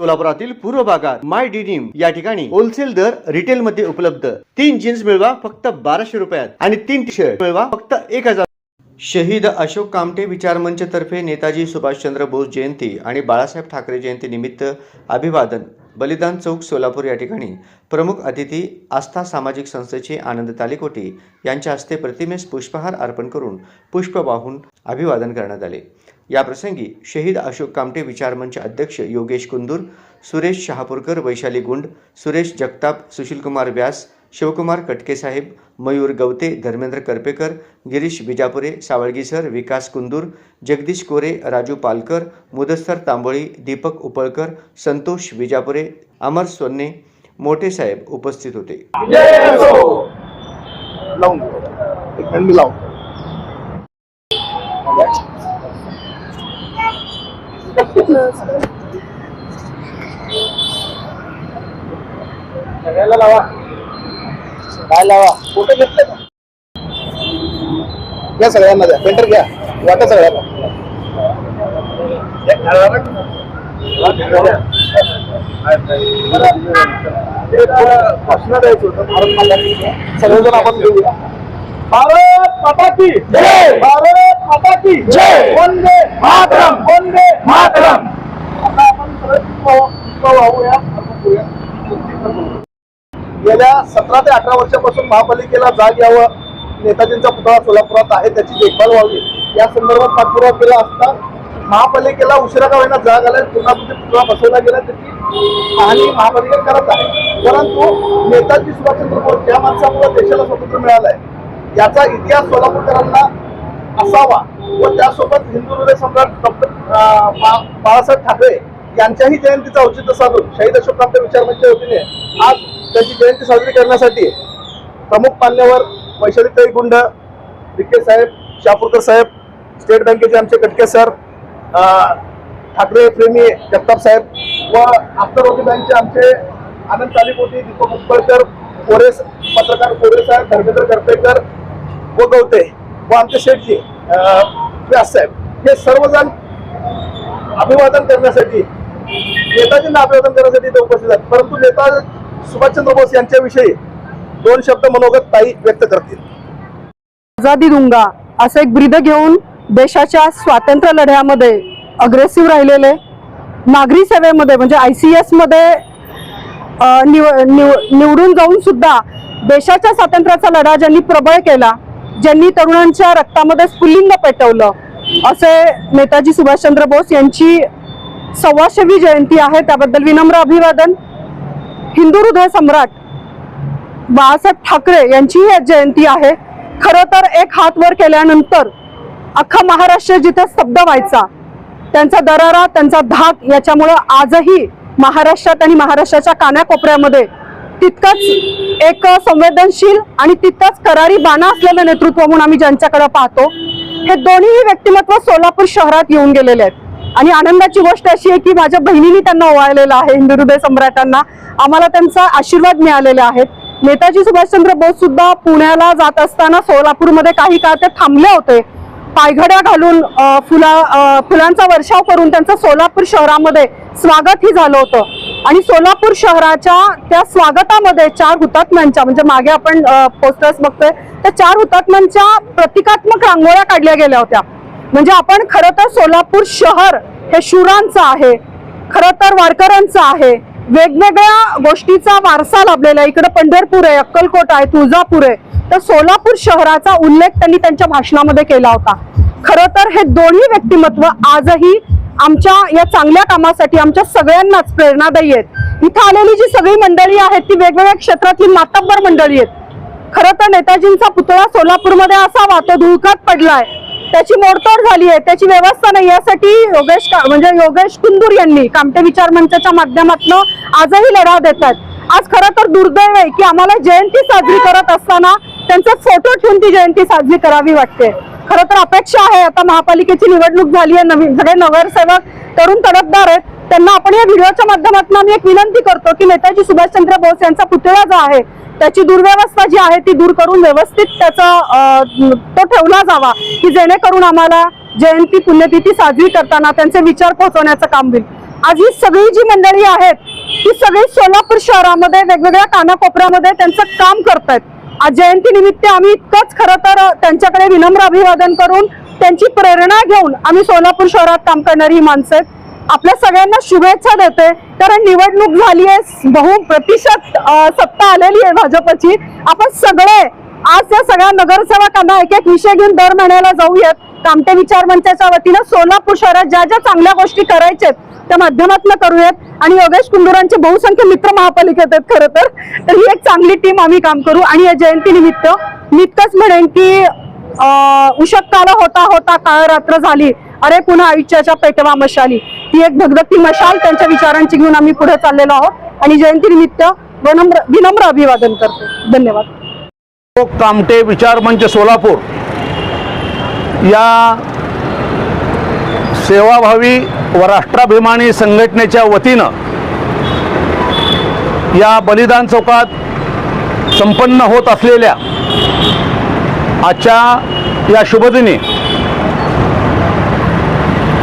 सोलापुरातील पूर्व भागात माय डिनिम या ठिकाणी होलसेल दर रिटेल मध्ये उपलब्ध. तीन जीन्स मिळवा फक्त बाराशे रुपयात आणि तीन टी शर्ट मिळवा फक्त एक हजार. शहीद अशोक कामटे विचारमंच तर्फे नेताजी सुभाषचंद्र बोस जयंती आणि बाळासाहेब ठाकरे जयंती निमित्त अभिवादन. बलिदान चौक सोलापूर या ठिकाणी प्रमुख अतिथी आस्था सामाजिक संस्थेचे आनंद तालिकोटी यांच्या हस्ते प्रतिमेस पुष्पहार अर्पण करून पुष्प वाहून अभिवादन करण्यात आले. याप्रसंगी शहीद अशोक कामटे विचारमंच अध्यक्ष योगेश कुंदूर सुरेश शहापूरकर वैशाली गुंड सुरेश जगताप सुशीलकुमार व्यास शिवकुमार कटके साहेब मयूर गवते धर्मेंद्र करपेकर गिरीश बिजापुरे सावळगी सर विकास कुंदूर जगदीश कोरे राजू पालकर मुदस्तर तांबोळी दीपक उपळकर संतोष विजापुरे अमर सोन्ने मोठे साहेब उपस्थित होते. सगळ्याला लावा. काय लावा? फोटो घेतले का? घ्या सगळ्यांना पेंटर घ्या. वाटा सगळ्यांना भाषण द्यायचं होतं भारत माता. सगळेजण आपण घेऊया. भारत माता की भारत माता की जय वंदे मातरम वंदे मातरम आता आपण. गेल्या सतरा ते अठरा वर्षापासून महापालिकेला जाग यावं. नेताजींचा पुतळा सोलापुरात आहे त्याची देखभाल व्हावी. या संदर्भात पाठपुरावा केला असता महापालिकेला उशिरा का होईना जाग आल्या पुन्हा तिथे पुतळा बसवला गेला त्याची पाहणी महापालिका करत आहे. परंतु नेताजी सुभाषचंद्र बोस या माणसामुळे देशाला स्वातंत्र्य मिळालंय. याचा इतिहास सोलापूरकरांना असावा. व त्यासोबत हिंदू हृदय सम्राट डॉक्टर बाळासाहेब ठाकरे यांच्याही जयंतीचं औचित्य साधून शहीद अशोक कामते विचारमंचच्या वतीने आज त्यांची जयंती साजरी करण्यासाठी प्रमुख मान्यवर वैशालीताई गुंड विखे साहेब शापूरकर साहेब स्टेट बँकेचे आमचे कटके सर ठाकरे प्रेमी जगताप साहेब व आफ्टरवर्ती बँकचे आमचे आनंद तालिपोटी दीपक उपळकर कोरे पत्रकार कोरे साहेब धर्मेंद्र करपेकर व गवते. व आमचे शेठजी अं, व्यास साहेब हे सर्वजण अभिवादन करण्यासाठी नेताजींना अभिवादन करण्यासाठी ते उपस्थित आहेत. परंतु नेता सुभाषचंद्र बोस यांच्याविषयी दोन शब्द मनोगत ताई व्यक्त करतील. आझादी दुंगा असं एक ब्रीद घेऊन देशाच्या स्वातंत्र्य लढ्यामध्ये अग्रेसिव्ह राहिलेले नागरी सेवेमध्ये म्हणजे आय सी एसमध्ये निव निव- निवडून जाऊन सुद्धा देशाच्या स्वातंत्र्याचा लढा ज्यांनी प्रबळ केला ज्यांनी तरुणांच्या रक्तामध्ये स्फुल्लिंग पेटवलं असे नेताजी सुभाषचंद्र बोस यांची सव्वाशेवी जयंती आहे. त्याबद्दल विनम्र अभिवादन. हिंदू हृदय सम्राट बाळासाहेब ठाकरे यांची ही आज जयंती आहे. खरं तर एक हात वर केल्यानंतर अख्खा महाराष्ट्र जिथे स्तब्ध व्हायचा त्यांचा दरारा त्यांचा धाक याच्यामुळं आजही महाराष्ट्रात आणि महाराष्ट्राच्या कानाकोपऱ्यामध्ये तितकंच एक संवेदनशील आणि तितकंच करारी बाणा असलेलं नेतृत्व म्हणून आम्ही ज्यांच्याकडे पाहतो हे दोन्ही व्यक्तिमत्व सोलापूर शहरात येऊन गेलेले आहेत. आणि आनंदाची गोष्ट अशी आहे की माझ्या बहिणींनी त्यांना ओवाळलेलं आहे हिंदू हृदय सम्राटांना. आम्हाला त्यांचा आशीर्वाद मिळालेले आहेत. नेताजी सुभाषचंद्र बोस सुद्धा पुण्याला जात असताना सोलापूरमध्ये काही काळ ते थांबले होते. पायघड्या घालून फुला फुलांचा वर्षाव करून त्यांचं सोलापूर शहरामध्ये स्वागतही झालं होतं. आणि सोलापूर शहराच्या त्या स्वागतामध्ये चार हुतात्म्यांच्या म्हणजे मागे आपण पोस्टर्स बघतोय त्या चार हुतात्म्यांच्या प्रतिकात्मक रांगोळ्या काढल्या गेल्या होत्या. म्हणजे आपण खरं तर सोलापूर शहर हे शूरांचं आहे खरं तर वारकऱ्यांचं आहे वेगवेगळ्या गोष्टीचा वारसा लाभलेला आहे. इकडे पंढरपूर आहे अक्कलकोट आहे तुळजापूर आहे. तर सोलापूर शहराचा उल्लेख त्यांनी त्यांच्या भाषणामध्ये केला होता. खरं तर हे दोन्ही व्यक्तिमत्व आजही आमच्या या चांगल्या कामासाठी आमच्या सगळ्यांनाच प्रेरणादायी आहेत. इथं आलेली जी सगळी मंडळी आहेत ती वेगवेगळ्या क्षेत्रातली मातब्बर मंडळी आहेत. खरं तर नेताजींचा पुतळा सोलापूरमध्ये असावा तो धुळकात पडलाय. त्याची मोडतोड झाली आहे त्याची व्यवस्था नाही. यासाठी योगेश का- म्हणजे योगेश कुंदूर यांनी कामटे विचार मंचाच्या माध्यमातून आजही लढा देतात आज खरं तर दुर्दैव आहे की आम्हाला जयंती साजरी करत असताना त्यांचा फोटो ठेवून ती जयंती साजरी करावी वाटते. खरं तर अपेक्षा आहे आता महापालिकेची निवडणूक झाली आहे नवीन सगळे नगरसेवक तरुण तडफदार आहेत त्यांना आपण या व्हिडिओच्या माध्यमातून आम्ही एक विनंती करतो की नेताजी सुभाषचंद्र बोस यांचा पुतळा जो आहे त्याची दुर्व्यवस्था जी आहे ती दूर करून व्यवस्थित त्याचा तो ठेवला जावा की जेणेकरून आम्हाला जयंती पुण्यतिथी साजरी करताना त्यांचे विचार पोहोचवण्याचं काम होईल. आज ही सगळी जी मंडळी आहेत ही सगळी सोलापूर शहरामध्ये वेगवेगळ्या कानाकोपऱ्यामध्ये त्यांचं काम करतायत. आज जयंती निमित्त आम्ही इतकंच खरं तर त्यांच्याकडे विनम्र अभिवादन करून त्यांची प्रेरणा घेऊन आम्ही सोलापूर शहरात काम करणारी ही माणसं आहेत. आपल्या सगळ्यांना शुभेच्छा देते कारण निवडणूक झाली आहे बहु प्रतिशत सत्ता आलेली आहे भाजपची. आपण सगळे आज या सगळ्या नगरसेवकांना एक एक विषय घेऊन दर महिन्याला जाऊयात. कामटे विचार मंचाच्या वतीनं सोलापूर शहरात ज्या ज्या चांगल्या गोष्टी करायच्या आहेत त्या माध्यमातून करूयात. आणि योगेश कुंदुरांचे बहुसंख्य मित्र महापालिकेत आहेत खरं तर. तर ही एक चांगली टीम आम्ही काम करू. आणि या जयंती निमित्त मी इतकंच म्हणेन की उशक्काला होता होता काळ रात्र झाली. अरे पुन्हा आयुष्याच्या पेटवा मशाली. ही एक धगधगती मशाल त्यांच्या विचारांची घेऊन आम्ही पुढे चाललेलो आहोत. आणि जयंती निमित्त विनम्र विनम्र अभिवादन करतो. धन्यवाद. कामटे विचार मंच सोलापूर. या सेवाभावी व राष्ट्राभिमानी संघटनेच्या वतीनं या बलिदान चौकात संपन्न होत असलेल्या आजच्या या शुभदिनी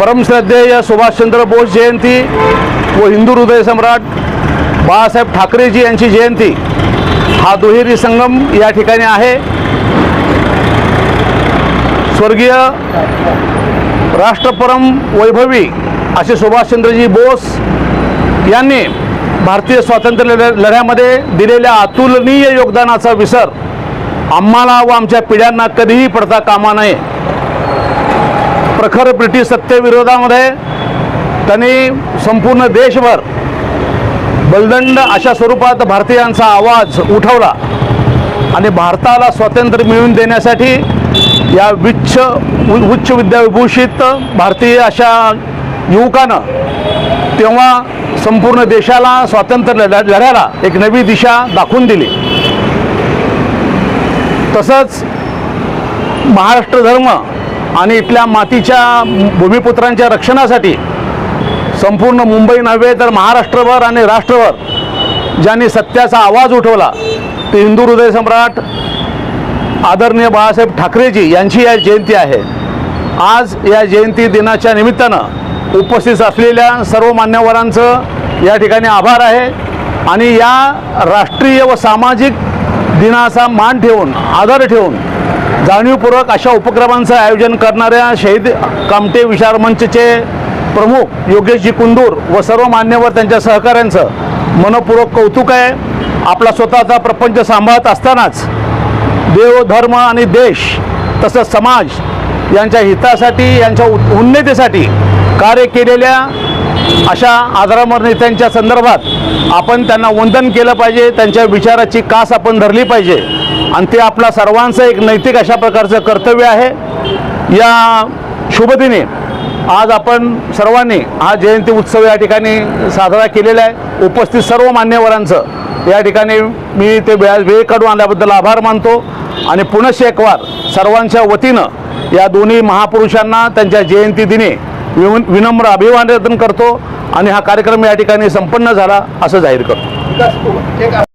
परमश्रद्धेय सुभाषचंद्र बोस जयंती व हिंदू हृदय सम्राट बाळासाहेब ठाकरेजी यांची जयंती हा दुहेरी संगम या ठिकाणी आहे. स्वर्गीय राष्ट्रपरम वैभवी असे सुभाषचंद्रजी बोस यांनी भारतीय स्वातंत्र्य लढ्यामध्ये दिलेल्या अतुलनीय योगदानाचा विसर आम्हाला व आमच्या पिढ्यांना कधीही पडता कामा नये. प्रखर ब्रिटिश सत्तेविरोधामध्ये त्यांनी संपूर्ण देशभर बलदंड अशा स्वरूपात भारतीयांचा आवाज उठवला आणि भारताला स्वातंत्र्य मिळवून देण्यासाठी या विच्छ उच्च विद्याविभूषित भारतीय अशा युवकानं तेव्हा संपूर्ण देशाला स्वातंत्र्य लढ्याला एक नवी दिशा दाखवून दिली. तसंच महाराष्ट्र धर्म आणि इथल्या मातीच्या भूमिपुत्रांच्या रक्षणासाठी संपूर्ण मुंबई नव्हे तर महाराष्ट्रभर आणि राष्ट्रभर ज्यांनी सत्याचा आवाज उठवला ते हिंदू हृदय सम्राट आदरणीय बाळासाहेब ठाकरेजी यांची या जयंती आहे. आज या जयंती दिनाच्या निमित्तानं उपस्थित असलेल्या सर्व मान्यवरांचं या ठिकाणी आभार आहे आणि या राष्ट्रीय व सामाजिक दिनाचा मान ठेवून आदर ठेवून जाणीवपूर्वक अशा उपक्रमांचं आयोजन करणाऱ्या शहीद कामटे विचार मंचचे प्रमुख योगेशजी कुंदूर व सर्व मान्यवर त्यांच्या सहकाऱ्यांचं मनपूर्वक कौतुक आहे. आपला स्वतःचा प्रपंच सांभाळत असतानाच देव धर्म आणि देश तसंच समाज यांच्या हितासाठी यांच्या उन्नतीसाठी कार्य केलेल्या अशा आदरामर नेत्यांच्या संदर्भात आपण त्यांना वंदन केलं पाहिजे. त्यांच्या विचाराची कास आपण धरली पाहिजे. आणि ते आपला सर्वांचं एक नैतिक अशा प्रकारचं कर्तव्य आहे. या शुभदिने आज आपण सर्वांनी हा जयंती उत्सव या ठिकाणी साजरा केलेला आहे. उपस्थित सर्व मान्यवरांचं या ठिकाणी मी ते वेळ वेळ काढून आल्याबद्दल आभार मानतो. आणि पुनश्च एक वार सर्वांच्या वतीनं या दोन्ही महापुरुषांना त्यांच्या जयंती दिनी विन- विनम्र अभिवादन करतो आणि हा कार्यक्रम या ठिकाणी संपन्न झाला असं जाहीर करतो.